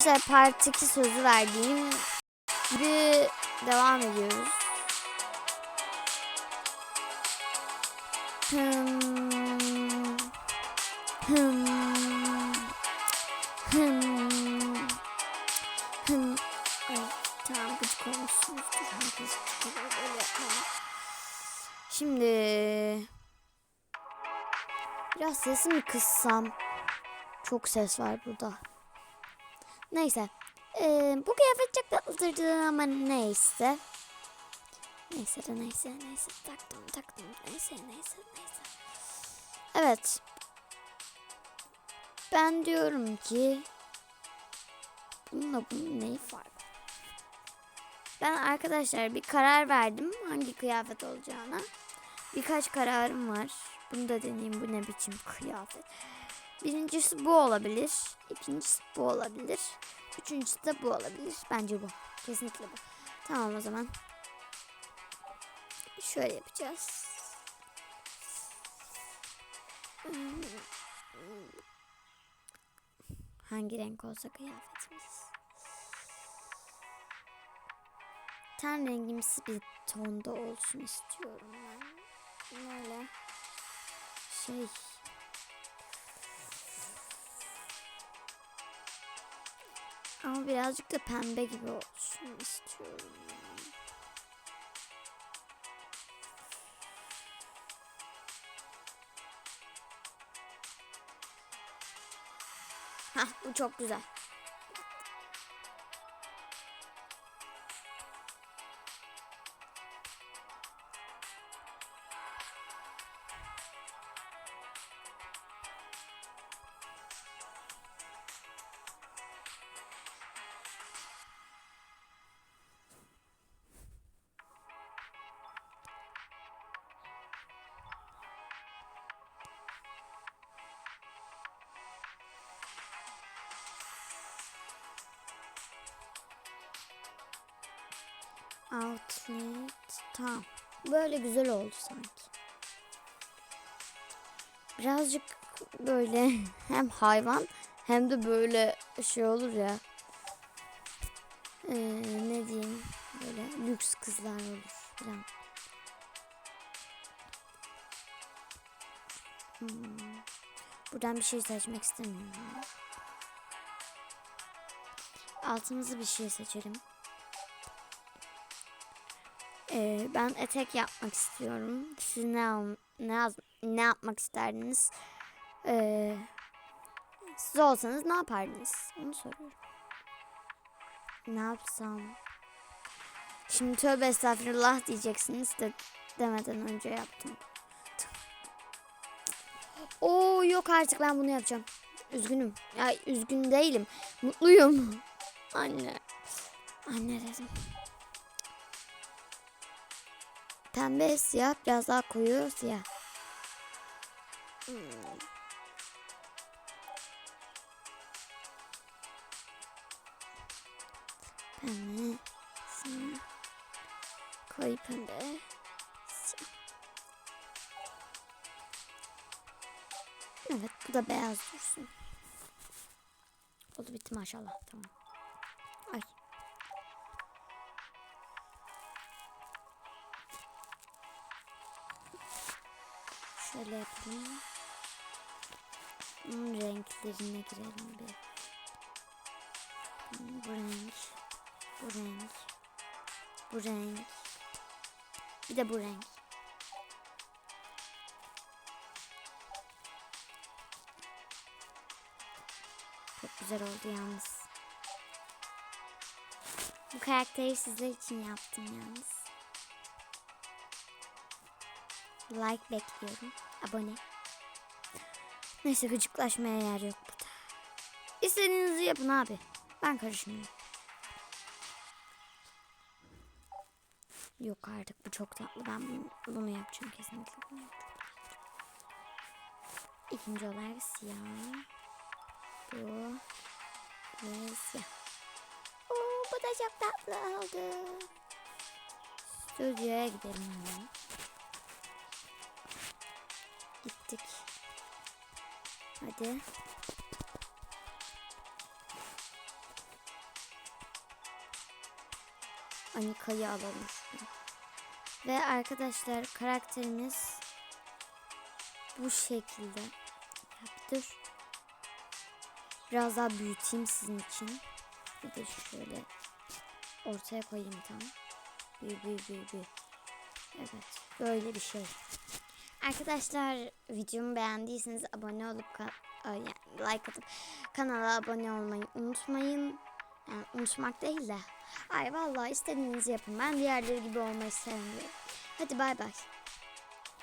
Arkadaşlar part 2 sözü verdiğim gibi devam ediyoruz. Hmm. Hmm. Hmm. Hmm. Ay, tamam gıcık yapmam. Şimdi biraz sesimi kıssam. Çok ses var burada. Neyse. Ee, bu kıyafet çok tatlıdırdı ama neyse. Neyse de neyse neyse taktım taktım neyse neyse neyse. Evet. Ben diyorum ki bununla bunun neyi farkı? Ben arkadaşlar bir karar verdim hangi kıyafet olacağına. Birkaç kararım var. Bunu da deneyeyim bu ne biçim kıyafet. Birincisi bu olabilir. İkincisi bu olabilir. Üçüncüsü de bu olabilir. Bence bu. Kesinlikle bu. Tamam o zaman. Şöyle yapacağız. Hangi renk olsa kıyafetimiz? Ten rengimsi bir tonda olsun istiyorum ben. Böyle şey Ama birazcık da pembe gibi olsun istiyorum. ya. Hah bu çok güzel. Outlet. Tamam. Böyle güzel oldu sanki. Birazcık böyle hem hayvan hem de böyle şey olur ya. Ee, ne diyeyim? Böyle lüks kızlar olur falan. Hmm. Buradan bir şey seçmek istemiyorum. Altımızı bir şey seçelim. Ee, ben etek yapmak istiyorum. Siz ne ne ne yapmak isterdiniz? Ee, siz olsanız ne yapardınız? Onu soruyorum. Ne yapsam? Şimdi tövbe estağfurullah diyeceksiniz de demeden önce yaptım. Oo yok artık ben bunu yapacağım. Üzgünüm. Ya üzgün değilim. Mutluyum. Anne. Anne dedim. Pembe siyah biraz daha koyu siyah. Hmm. Pembe siyah koyu pembe. Evet bu da beyaz dursun. Oldu bitti maşallah tamam. Şöyle yapayım. Bunun renklerine girelim bir. Bu renk. Bu renk. Bu renk. Bir de bu renk. Çok güzel oldu yalnız. Bu karakteri sizler için yaptım yalnız. Like bekliyorum. Abone. Neyse gıcıklaşmaya yer yok burada. İstediğinizi yapın abi. Ben karışmıyorum. Yok artık bu çok tatlı. Ben bunu, bunu yapacağım kesinlikle. Bunu yapacağım. İkinci olarak siyah. Bu. Ve siyah. Oo, bu da çok tatlı oldu. Stüdyoya gidelim. Hadi. Anika'yı alalım. Ve arkadaşlar karakterimiz bu şekilde yaptır. Biraz daha büyüteyim sizin için. Bir de şöyle ortaya koyayım tam. Büyü büyü büyü büyü. Evet böyle bir şey. Arkadaşlar videomu beğendiyseniz abone olup yani like atıp kanala abone olmayı unutmayın. Yani unutmak değil de. Ay vallahi istediğinizi yapın. Ben diğerleri gibi olmayı sevmiyorum. Hadi bay bay.